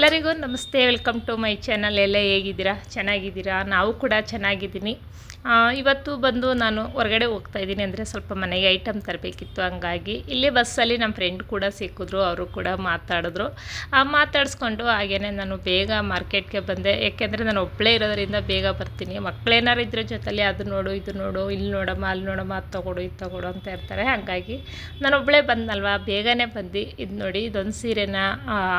ಎಲ್ಲರಿಗೂ ನಮಸ್ತೆ, welcome to my channel. ಎಲ್ಲ ಹೇಗಿದ್ದೀರಾ? ಚೆನ್ನಾಗಿದ್ದೀರಾ? ನಾವು ಕೂಡ ಚೆನ್ನಾಗಿದ್ದೀನಿ. ಇವತ್ತು ಬಂದು ನಾನು ಹೊರಗಡೆ ಹೋಗ್ತಾ ಇದ್ದೀನಿ ಅಂದರೆ ಸ್ವಲ್ಪ ಮನೆಗೆ ಐಟಮ್ ತರಬೇಕಿತ್ತು. ಹಂಗಾಗಿ ಇಲ್ಲಿ ಬಸ್ಸಲ್ಲಿ ನಮ್ಮ ಫ್ರೆಂಡ್ ಕೂಡ ಸಿಕ್ಕಿದ್ರು, ಅವರು ಕೂಡ ಮಾತಾಡಿದ್ರು. ಮಾತಾಡಿಸ್ಕೊಂಡು ಹಾಗೇ ನಾನು ಬೇಗ ಮಾರ್ಕೆಟ್ಗೆ ಬಂದೆ. ಯಾಕೆಂದರೆ ನಾನು ಒಬ್ಬಳೇ ಇರೋದರಿಂದ ಬೇಗ ಬರ್ತೀನಿ. ಮಕ್ಕಳೇನಾರು ಇದ್ರ ಜೊತೆಲಿ ಅದು ನೋಡು, ಇದು ನೋಡು, ಇಲ್ಲಿ ನೋಡಮ್ಮ, ಅಲ್ಲಿ ನೋಡಮ್ಮ, ಅದು ತೊಗೊಡು, ಇದು ತೊಗೊಡು ಅಂತ ಇರ್ತಾರೆ ಹಾಗಾಗಿ ನಾನು ಒಬ್ಬಳೇ ಬಂದಲ್ವಾ ಬೇಗನೆ ಬಂದು ಇದು ನೋಡಿ, ಇದೊಂದು ಸೀರೆನ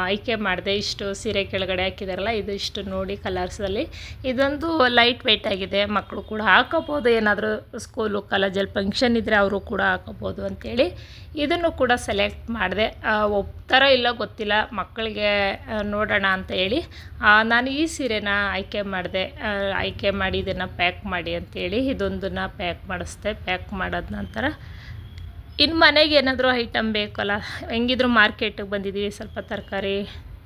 ಆಯ್ಕೆ ಮಾಡಿದೆ. ಇಷ್ಟು ಸೀರೆ ಕೆಳಗಡೆ ಹಾಕಿದಾರಲ್ಲ ಇದು ಇಷ್ಟು ನೋಡಿ ಕಲರ್ಸಲ್ಲಿ ಇದೊಂದು ಲೈಟ್ ವೆಯ್ಟ್ ಆಗಿದೆ ಮಕ್ಕಳು ಕೂಡ ಹಾಕೋಬೋದು ಏನಾದರೂ ಸ್ಕೂಲು ಕಾಲೇಜಲ್ಲಿ ಫಂಕ್ಷನ್ ಇದ್ದರೆ ಅವರು ಕೂಡ ಹಾಕೋಬೋದು ಅಂತೇಳಿ ಇದನ್ನು ಕೂಡ ಸೆಲೆಕ್ಟ್ ಮಾಡಿದೆ. ಒಪ್ತಾರ ಇಲ್ಲ ಗೊತ್ತಿಲ್ಲ, ಮಕ್ಕಳಿಗೆ ನೋಡೋಣ ಅಂತ ಹೇಳಿ ನಾನು ಈ ಸೀರೆನ ಆಯ್ಕೆ ಮಾಡಿದೆ. ಆಯ್ಕೆ ಮಾಡಿ ಇದನ್ನು ಪ್ಯಾಕ್ ಮಾಡಿ ಅಂತೇಳಿ ಇದೊಂದನ್ನು ಪ್ಯಾಕ್ ಮಾಡಿಸ್ದೆ. ಪ್ಯಾಕ್ ಮಾಡೋದ ನಂತರ ಇನ್ನು ಮನೆಗೆ ಏನಾದರೂ ಐಟಮ್ ಬೇಕಲ್ಲ, ಹೆಂಗಿದ್ರು ಮಾರ್ಕೆಟಿಗೆ ಬಂದಿದ್ದೀವಿ ಸ್ವಲ್ಪ ತರಕಾರಿ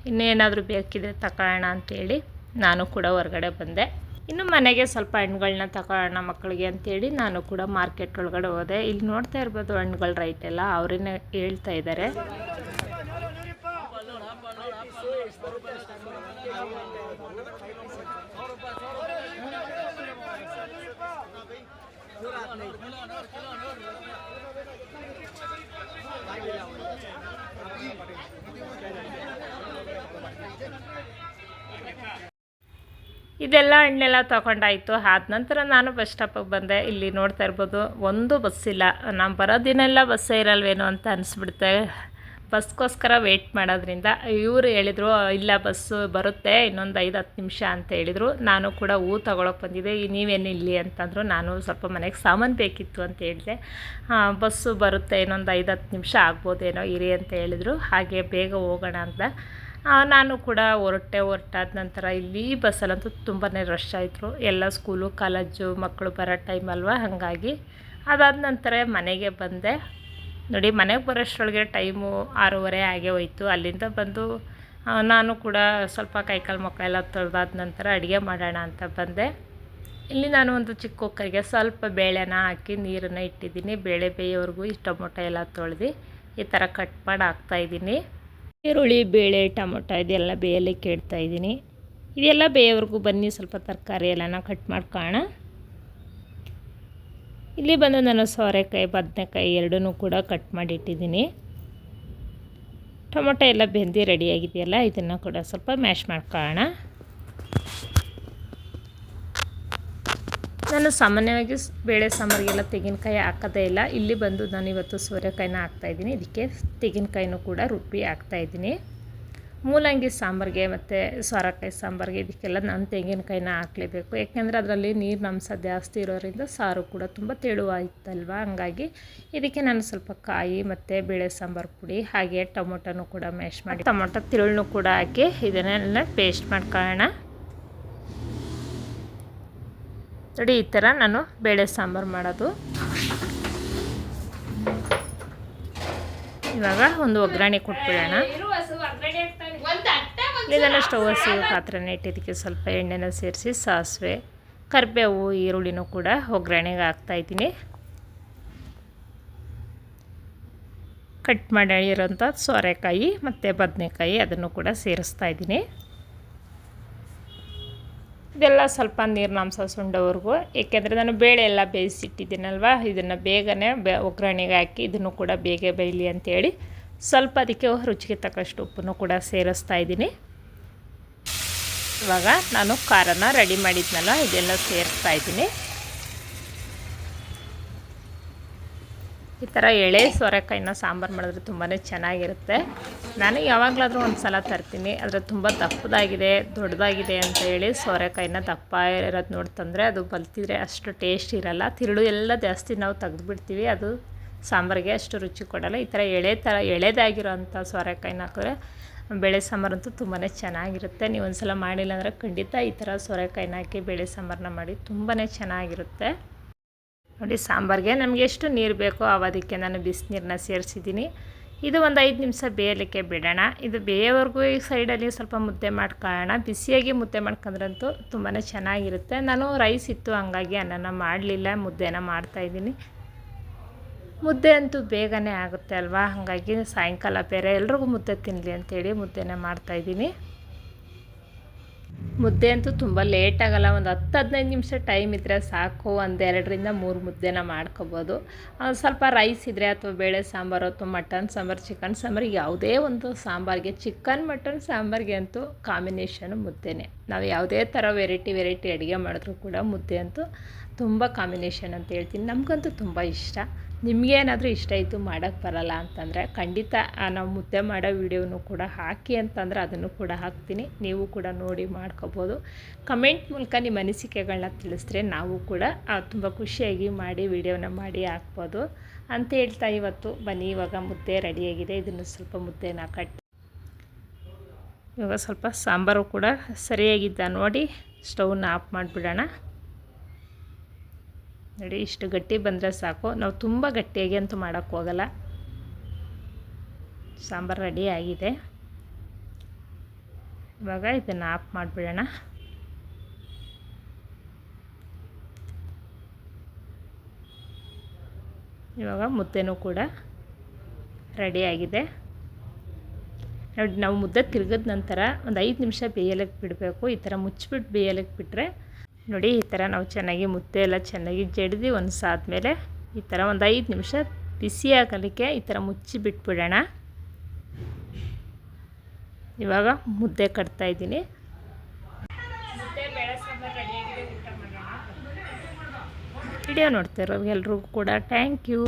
ಇನ್ನೇನಾದರೂ ಬೇಕಿದ್ರೆ ತಗೊಳ್ಳೋಣ ಅಂತೇಳಿ ನಾನು ಕೂಡ ಹೊರಗಡೆ ಬಂದೆ. ಇನ್ನು ಮನೆಗೆ ಸ್ವಲ್ಪ ಹಣ್ಣುಗಳನ್ನ ತಗೊಳ್ಳೋಣ ಮಕ್ಕಳಿಗೆ ಅಂತೇಳಿ ನಾನು ಕೂಡ ಮಾರ್ಕೆಟ್ ಒಳಗಡೆ ಹೋದೆ. ಇಲ್ಲಿ ನೋಡ್ತಾ ಇರ್ಬೋದು ಹಣ್ಣುಗಳ ರೈಟ್ ಎಲ್ಲ, ಅವರೇನೆ ಹೇಳ್ತಾ ಇದ್ದಾರೆ ಇದೆಲ್ಲ ಹಣ್ಣೆಲ್ಲ ತೊಗೊಂಡಾಯಿತು. ಆದ ನಂತರ ನಾನು ಬಸ್ ಸ್ಟಾಪಿಗೆ ಬಂದೆ. ಇಲ್ಲಿ ನೋಡ್ತಾ ಇರ್ಬೋದು ಒಂದು ಬಸ್ ಇಲ್ಲ ನಾನು ಬರೋ ದಿನೆಲ್ಲ ಬಸ್ಸೇ ಇರಲ್ವೇನೋ ಅಂತ ಅನಿಸ್ಬಿಡುತ್ತೆ. ಬಸ್ಗೋಸ್ಕರ ವೆಯ್ಟ್ ಮಾಡೋದ್ರಿಂದ ಇವರು ಹೇಳಿದರು, ಇಲ್ಲ, ಬಸ್ಸು ಬರುತ್ತೆ, ಇನ್ನೊಂದು ಐದು ಹತ್ತು ನಿಮಿಷ ಅಂತ ಹೇಳಿದರು. ನಾನು ಕೂಡ ಹೂ ತಗೊಳಕ್ಕೆ ಬಂದಿದ್ದೆ. ನೀವೇನು ಇಲ್ಲಿ? ಅಂತಂದರು. ನಾನು ಸ್ವಲ್ಪ ಮನೆಗೆ ಸಾಮಾನು ಬೇಕಿತ್ತು ಅಂತ ಹೇಳಿದೆ. ಬಸ್ಸು ಬರುತ್ತೆ, ಇನ್ನೊಂದು ಐದು ಹತ್ತು ನಿಮಿಷ ಆಗ್ಬೋದೇನೋ, ಇರಿ ಅಂತ ಹೇಳಿದರು. ಹಾಗೆ ಬೇಗ ಹೋಗೋಣ ಅಂತ. ನಾನು ಕೂಡ ಹೊರಟೆ ಹೊರಟಾದ ನಂತರ ಇಲ್ಲಿ ಬಸ್ಸಲ್ಲಂತೂ ತುಂಬಾ ರಶ್ ಆಯಿತು. ಎಲ್ಲ ಸ್ಕೂಲು ಕಾಲೇಜು ಮಕ್ಕಳು ಬರೋ ಟೈಮ್ ಅಲ್ವಾ? ಹಾಗಾಗಿ ಅದಾದ ನಂತರ ಮನೆಗೆ ಬಂದೆ. ನೋಡಿ, ಮನೆಗೆ ಬರೋಷ್ಟರೊಳಗೆ ಟೈಮು ಆರೂವರೆ ಆಗೇ ಹೋಯಿತು. ಅಲ್ಲಿಂದ ಬಂದು ನಾನು ಕೂಡ ಸ್ವಲ್ಪ ಕೈಕಾಲು ಮಕ್ಕಳೆಲ್ಲ ತೊಳೆದಾದ ನಂತರ ಅಡುಗೆ ಮಾಡೋಣ ಅಂತ ಬಂದೆ. ಇಲ್ಲಿ ನಾನು ಒಂದು ಚಿಕ್ಕ ಕುಕ್ಕರಿಗೆ ಸ್ವಲ್ಪ ಬೇಳೆನ ಹಾಕಿ ನೀರನ್ನು ಇಟ್ಟಿದ್ದೀನಿ. ಬೇಳೆ ಬೇಯೋವರೆಗೂ ಈ ಟೊಮೊಟೊ ಎಲ್ಲ ತೊಳೆದು ಈ ಥರ ಕಟ್ ಮಾಡಿ ಹಾಕ್ತಾಯಿದ್ದೀನಿ ಈರುಳ್ಳಿ, ಬೇಳೆ, ಟೊಮೊಟೊ ಇದೆಲ್ಲ ಬೇಯಲಿಕ್ಕೆ ಕೇಳ್ತಾ ಇದ್ದೀನಿ. ಇದೆಲ್ಲ ಬೇಯೋವರೆಗೂ ಬನ್ನಿ, ಸ್ವಲ್ಪ ತರಕಾರಿ ಎಲ್ಲನ ಕಟ್ ಮಾಡ್ಕೋಣ ಇಲ್ಲಿ ಬಂದು ನಾನು ಸೋರೆಕಾಯಿ, ಬದನೆಕಾಯಿ ಎರಡೂ ಕೂಡ ಕಟ್ ಮಾಡಿ ಇಟ್ಟಿದ್ದೀನಿ ಟೊಮೊಟೊ ಎಲ್ಲ ಬೆಂದಿ ರೆಡಿಯಾಗಿದೆಯಲ್ಲ ಇದನ್ನು ಕೂಡ ಸ್ವಲ್ಪ ಮ್ಯಾಶ್ ಮಾಡ್ಕೊಳ್ಳೋಣ. ನಾನು ಸಾಮಾನ್ಯವಾಗಿ ಬೇಳೆ ಸಾಂಬಾರಿಗೆಲ್ಲ ತೆಂಗಿನಕಾಯಿ ಹಾಕೋದೇ ಇಲ್ಲ. ಇಲ್ಲಿ ಬಂದು ನಾನು ಇವತ್ತು ಸೋರೆಕಾಯಿನ ಹಾಕ್ತಾಯಿದ್ದೀನಿ ಇದಕ್ಕೆ ತೆಂಗಿನಕಾಯಿನೂ ಕೂಡ ರುಬ್ಬಿ ಹಾಕ್ತಾಯಿದ್ದೀನಿ ಮೂಲಂಗಿ ಸಾಂಬಾರಿಗೆ ಮತ್ತು ಸೋರೆಕಾಯಿ ಸಾಂಬಾರಿಗೆ ಇದಕ್ಕೆಲ್ಲ ನಾನು ತೆಂಗಿನಕಾಯಿನ ಹಾಕಲೇಬೇಕು. ಯಾಕೆಂದರೆ ಅದರಲ್ಲಿ ನೀರಿನ ಅಂಶ ಜಾಸ್ತಿ ಇರೋದ್ರಿಂದ ಸಾರು ಕೂಡ ತುಂಬ ತೆಳುವಾಯ್ತಲ್ವ? ಹಂಗಾಗಿ ಇದಕ್ಕೆ ನಾನು ಸ್ವಲ್ಪ ಕಾಯಿ ಮತ್ತು ಬೇಳೆ ಸಾಂಬಾರು ಪುಡಿ ಹಾಗೆ ಟೊಮೊಟೊನೂ ಕೂಡ ಮ್ಯಾಶ್ ಮಾಡಿ ಟೊಮೊಟೊ ತಿರುಳನ್ನು ಕೂಡ ಹಾಕಿ ಇದನ್ನೆಲ್ಲ ಪೇಸ್ಟ್ ಮಾಡ್ಕೊಳ್ಳೋಣ. ನೋಡಿ, ಈ ಥರ ನಾನು ಬೇಳೆ ಸಾಂಬಾರು ಮಾಡೋದು. ಇವಾಗ ಒಂದು ಒಗ್ಗರಣೆ ಕೊಟ್ಬಿಡೋಣ. ಇದನ್ನು ಸ್ಟವ್ ಹಸಿ ಪಾತ್ರೆನ ಇಟ್ಟಿದ್ದಕ್ಕೆ ಸ್ವಲ್ಪ ಎಣ್ಣೆನ ಸೇರಿಸಿ ಸಾಸಿವೆ, ಕರಿಬೇವು, ಈರುಳ್ಳಿನೂ ಕೂಡ ಒಗ್ಗರಣೆಗೆ ಹಾಕ್ತಾಯಿದ್ದೀನಿ ಕಟ್ ಮಾಡಿರೋಂಥ ಸೋರೆಕಾಯಿ ಮತ್ತು ಬದನೆಕಾಯಿ ಅದನ್ನು ಕೂಡ ಸೇರಿಸ್ತಾ ಇದ್ದೀನಿ. ಇದೆಲ್ಲ ಸ್ವಲ್ಪ ನೀರಿನಾಂಶ ಸುಂಡೋವರೆಗೂ ಏಕೆಂದರೆ ನಾನು ಬೇಳೆ ಎಲ್ಲ ಬೇಯಿಸಿಟ್ಟಿದ್ದೀನಲ್ವ, ಇದನ್ನು ಬೇಗನೆ ಬೆ ಒಗ್ಗರಣೆಗೆ ಹಾಕಿ ಇದನ್ನು ಕೂಡ ಬೇಗ ಬೇಯಲಿ ಅಂತೇಳಿ ಸ್ವಲ್ಪ ಅದಕ್ಕೆ ರುಚಿಗೆ ತಕ್ಕಷ್ಟು ಉಪ್ಪನ್ನು ಕೂಡ ಸೇರಿಸ್ತಾ ಇದ್ದೀನಿ. ಇವಾಗ ನಾನು ಖಾರನ ರೆಡಿ ಮಾಡಿದ್ನಲ್ಲ, ಇದೆಲ್ಲ ಸೇರಿಸ್ತಾ ಇದ್ದೀನಿ. ಈ ಥರ ಎಳೆ, ಸೋರೆಕಾಯಿನ ಸಾಂಬಾರು ಮಾಡಿದ್ರೆ ತುಂಬಾ ಚೆನ್ನಾಗಿರುತ್ತೆ. ನಾನು ಯಾವಾಗಲಾದರೂ ಒಂದು ಸಲ ತರ್ತೀನಿ. ಆದರೆ ತುಂಬ ದಪ್ಪದಾಗಿದೆ, ದೊಡ್ಡದಾಗಿದೆ ಅಂತ ಹೇಳಿ ಸೋರೆಕಾಯಿನ ದಪ್ಪ ಇರೋದು ನೋಡ್ತಂದರೆ ಅದು ಬಲ್ತಿದ್ರೆ ಅಷ್ಟು ಟೇಸ್ಟ್ ಇರಲ್ಲ. ತಿರುಳು ಎಲ್ಲ ಜಾಸ್ತಿ ನಾವು ತೆಗೆದುಬಿಡ್ತೀವಿ. ಅದು ಸಾಂಬಾರಿಗೆ ಅಷ್ಟು ರುಚಿ ಕೊಡಲ್ಲ. ಈ ಥರ ಎಳೆ ಥರ ಎಳೆದಾಗಿರೋಂಥ ಸೋರೆಕಾಯಿನ ಹಾಕಿದ್ರೆ ಬೇಳೆ ಸಾಂಬಾರಂತೂ ತುಂಬಾ ಚೆನ್ನಾಗಿರುತ್ತೆ. ನೀವು ಒಂದು ಸಲ ಮಾಡಿಲ್ಲ ಅಂದರೆ ಖಂಡಿತ ಈ ಥರ ಸೋರೆಕಾಯಿನ ಹಾಕಿ ಬೇಳೆ ಸಾಂಬಾರನ್ನ ಮಾಡಿ ತುಂಬಾ ಚೆನ್ನಾಗಿರುತ್ತೆ. ನೋಡಿ, ಸಾಂಬಾರಿಗೆ ನಮಗೆ ಎಷ್ಟು ನೀರು ಬೇಕೋ ಅವಧಿಕ್ಕೆ ನಾನು ಬಿಸಿನೀರನ್ನ ಸೇರಿಸಿದ್ದೀನಿ. ಇದು ಒಂದು ಐದು ನಿಮಿಷ ಬೇಯಲಿಕ್ಕೆ ಬಿಡೋಣ. ಇದು ಬೇಯೋವರೆಗೂ ಈ ಸೈಡಲ್ಲಿ ಸ್ವಲ್ಪ ಮುದ್ದೆ ಮಾಡ್ಕೊಳ್ಳೋಣ. ಬಿಸಿಯಾಗಿ ಮುದ್ದೆ ಮಾಡ್ಕೊಂಡ್ರಂತೂ ತುಂಬಾ ಚೆನ್ನಾಗಿರುತ್ತೆ. ನಾನು ರೈಸ್ ಇತ್ತು, ಹಂಗಾಗಿ ಅನ್ನನ ಮಾಡಲಿಲ್ಲ, ಮುದ್ದೆನ ಮಾಡ್ತಾಯಿದ್ದೀನಿ ಮುದ್ದೆ ಅಂತೂ ಬೇಗನೆ ಆಗುತ್ತೆ ಅಲ್ವಾ? ಹಾಗಾಗಿ ಸಾಯಂಕಾಲ ಬೇರೆ ಎಲ್ರಿಗೂ ಮುದ್ದೆ ತಿನ್ನಲಿ ಅಂತೇಳಿ ಮುದ್ದೆನ ಮಾಡ್ತಾಯಿದ್ದೀನಿ ಮುದ್ದೆ ಅಂತೂ ತುಂಬ ಲೇಟ್ ಆಗಲ್ಲ, ಒಂದು ಹತ್ತು ಹದಿನೈದು ನಿಮಿಷ ಟೈಮ್ ಇದ್ದರೆ ಸಾಕು, ಒಂದು ಎರಡರಿಂದ ಮೂರು ಮುದ್ದೆನ ಮಾಡ್ಕೊಬೋದು. ಸ್ವಲ್ಪ ರೈಸ್ ಇದ್ದರೆ ಅಥವಾ ಬೇಳೆ ಸಾಂಬಾರು ಅಥವಾ ಮಟನ್ ಸಾಂಬಾರು ಚಿಕನ್ ಸಾಂಬಾರು, ಯಾವುದೇ ಒಂದು ಸಾಂಬಾರಿಗೆ ಚಿಕನ್ ಮಟನ್ ಸಾಂಬಾರಿಗೆ ಅಂತೂ ಕಾಂಬಿನೇಷನು ಮುದ್ದೆನೇ. ನಾವು ಯಾವುದೇ ಥರ ವೆರೈಟಿ ವೆರೈಟಿ ಅಡುಗೆ ಮಾಡಿದ್ರೂ ಕೂಡ ಮುದ್ದೆ ಅಂತೂ ತುಂಬ ಕಾಂಬಿನೇಷನ್ ಅಂತ ಹೇಳ್ತೀನಿ. ನಮಗಂತೂ ತುಂಬ ಇಷ್ಟ. ನಿಮಗೇನಾದರೂ ಇಷ್ಟ ಇತ್ತು ಮಾಡೋಕ್ಕೆ ಬರಲ್ಲ ಅಂತಂದರೆ ಖಂಡಿತ ನಾವು ಮುದ್ದೆ ಮಾಡೋ ವೀಡಿಯೋನೂ ಕೂಡ ಹಾಕಿ ಅಂತಂದರೆ ಅದನ್ನು ಕೂಡ ಹಾಕ್ತೀನಿ. ನೀವು ಕೂಡ ನೋಡಿ ಮಾಡ್ಕೋಬೋದು. ಕಮೆಂಟ್ ಮೂಲಕ ನಿಮ್ಮ ಅನಿಸಿಕೆಗಳನ್ನ ತಿಳಿಸಿದ್ರೆ ನಾವು ಕೂಡ ತುಂಬ ಖುಷಿಯಾಗಿ ಮಾಡಿ ವಿಡಿಯೋನ ಮಾಡಿ ಹಾಕ್ಬೋದು. ಅಂತ ಹೇಳ್ತಾ ಇವತ್ತು ಬನ್ನಿ, ಇವಾಗ ಮುದ್ದೆ ರೆಡಿಯಾಗಿದೆ ಇದನ್ನು ಸ್ವಲ್ಪ ಮುದ್ದೆನ ಕಟ್ಟಿ ಇವಾಗ ಸ್ವಲ್ಪ ಸಾಂಬಾರು ಕೂಡ ಸರಿಯಾಗಿದ್ದ ನೋಡಿ, ಸ್ಟೌವ್ನ ಆಫ್ ಮಾಡಿಬಿಡೋಣ. ನೋಡಿ, ಇಷ್ಟು ಗಟ್ಟಿ ಬಂದರೆ ಸಾಕು. ನಾವು ತುಂಬ ಗಟ್ಟಿಯಾಗಿ ಅಂತೂ ಮಾಡೋಕ್ಕೋಗಲ್ಲ ಸಾಂಬಾರು ರೆಡಿ ಆಗಿದೆ. ಇವಾಗ ಇದನ್ನು ಆಫ್ ಮಾಡಿಬಿಡೋಣ. ಇವಾಗ ಮುದ್ದೆನೂ ಕೂಡ ರೆಡಿಯಾಗಿದೆ ನೋಡಿ, ನಾವು ಮುದ್ದೆ ತಿರುಗಿದ ನಂತರ ಒಂದು ಐದು ನಿಮಿಷ ಬೇಯಲಿಕ್ಕೆ ಬಿಡಬೇಕು. ಈ ಥರ ಮುಚ್ಚಿಬಿಟ್ಟು ಬೇಯಲಿಕ್ಕೆ ಬಿಟ್ಟರೆ ನೋಡಿ ಈ ಥರ ನಾವು ಚೆನ್ನಾಗಿ ಮುದ್ದೆ ಎಲ್ಲ ಚೆನ್ನಾಗಿ ಜಡ್ದು ಒಂದು ಸಾದ್ಮೇಲೆ ಈ ಥರ ಒಂದು ಐದು ನಿಮಿಷ ಬಿಸಿ ಆಗಲಿಕ್ಕೆ ಈ ಥರ ಮುಚ್ಚಿ ಬಿಟ್ಬಿಡೋಣ. ಇವಾಗ ಮುದ್ದೆ ಕಟ್ತಾ ಇದ್ದೀನಿ. ವಿಡಿಯೋ ನೋಡ್ತಿರೋ ಎಲ್ಲರಿಗೂ ಎಲ್ರಿಗೂ ಕೂಡ ಥ್ಯಾಂಕ್ ಯು.